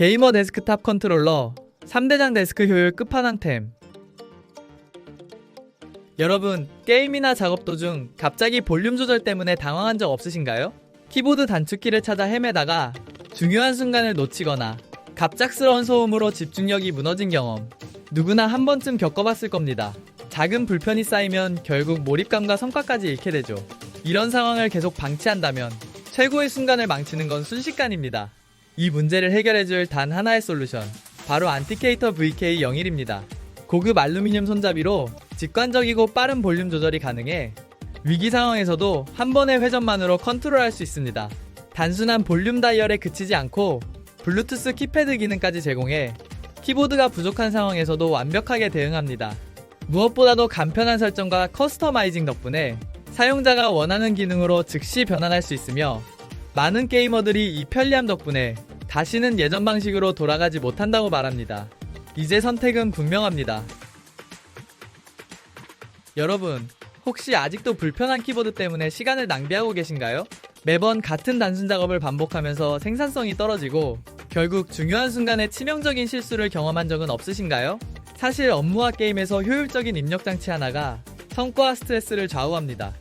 게이머 데스크탑 컨트롤러 3대장 데스크 효율 끝판왕템 여러분 게임이나 작업 도중 갑자기 볼륨 조절 때문에 당황한 적 없으신가요? 키보드 단축키를 찾아 헤매다가 중요한 순간을 놓치거나 갑작스러운 소음으로 집중력이 무너진 경험 누구나 한 번쯤 겪어봤을 겁니다. 작은 불편이 쌓이면 결국 몰입감과 성과까지 잃게 되죠. 이런 상황을 계속 방치한다면 최고의 순간을 망치는 건 순식간입니다. 이 문제를 해결해줄 단 하나의 솔루션 바로 안티케이터 VK01입니다. 고급 알루미늄 손잡이로 직관적이고 빠른 볼륨 조절이 가능해 위기 상황에서도 한 번의 회전만으로 컨트롤할 수 있습니다. 단순한 볼륨 다이얼에 그치지 않고 블루투스 키패드 기능까지 제공해 키보드가 부족한 상황에서도 완벽하게 대응합니다. 무엇보다도 간편한 설정과 커스터마이징 덕분에 사용자가 원하는 기능으로 즉시 변환할 수 있으며 많은 게이머들이 이 편리함 덕분에 다시는 예전 방식으로 돌아가지 못한다고 말합니다. 이제 선택은 분명합니다. 여러분, 혹시 아직도 불편한 키보드 때문에 시간을 낭비하고 계신가요? 매번 같은 단순 작업을 반복하면서 생산성이 떨어지고 결국 중요한 순간에 치명적인 실수를 경험한 적은 없으신가요? 사실 업무와 게임에서 효율적인 입력 장치 하나가 성과와 스트레스를 좌우합니다.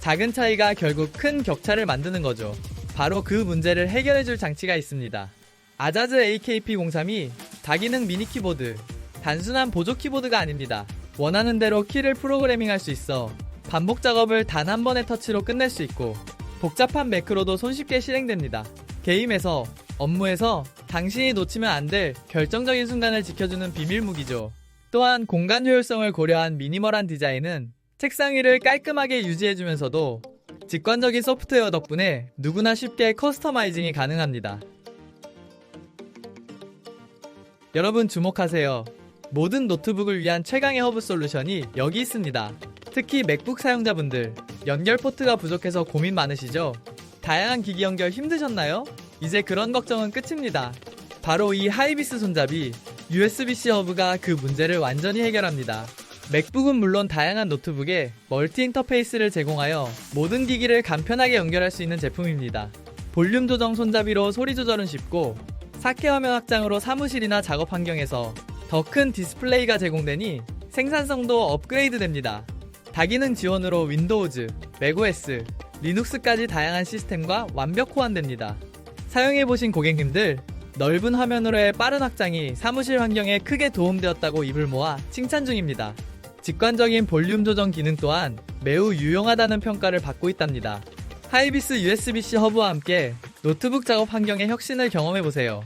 작은 차이가 결국 큰 격차를 만드는 거죠. 바로 그 문제를 해결해줄 장치가 있습니다. 아자즈 AKP03이 다기능 미니 키보드. 단순한 보조 키보드가 아닙니다. 원하는 대로 키를 프로그래밍 할 수 있어 반복 작업을 단 한 번의 터치로 끝낼 수 있고 복잡한 매크로도 손쉽게 실행됩니다. 게임에서, 업무에서 당신이 놓치면 안 될 결정적인 순간을 지켜주는 비밀 무기죠. 또한 공간 효율성을 고려한 미니멀한 디자인은 책상 위를 깔끔하게 유지해주면서도 직관적인 소프트웨어 덕분에 누구나 쉽게 커스터마이징이 가능합니다. 여러분 주목하세요. 모든 노트북을 위한 최강의 허브 솔루션이 여기 있습니다. 특히 맥북 사용자분들, 연결 포트가 부족해서 고민 많으시죠? 다양한 기기 연결 힘드셨나요? 이제 그런 걱정은 끝입니다. 바로 이 하이비스 손잡이 USB-C 허브가 그 문제를 완전히 해결합니다. 맥북은 물론 다양한 노트북에 멀티 인터페이스를 제공하여 모든 기기를 간편하게 연결할 수 있는 제품입니다. 볼륨 조정 손잡이로 소리 조절은 쉽고 4K 화면 확장으로 사무실이나 작업 환경에서 더 큰 디스플레이가 제공되니 생산성도 업그레이드 됩니다. 다기능 지원으로 윈도우즈, 맥OS, 리눅스까지 다양한 시스템과 완벽 호환됩니다. 사용해보신 고객님들, 넓은 화면으로의 빠른 확장이 사무실 환경에 크게 도움되었다고 입을 모아 칭찬 중입니다. 직관적인 볼륨 조정 기능 또한 매우 유용하다는 평가를 받고 있답니다. 하이비스 USB-C 허브와 함께 노트북 작업 환경의 혁신을 경험해보세요.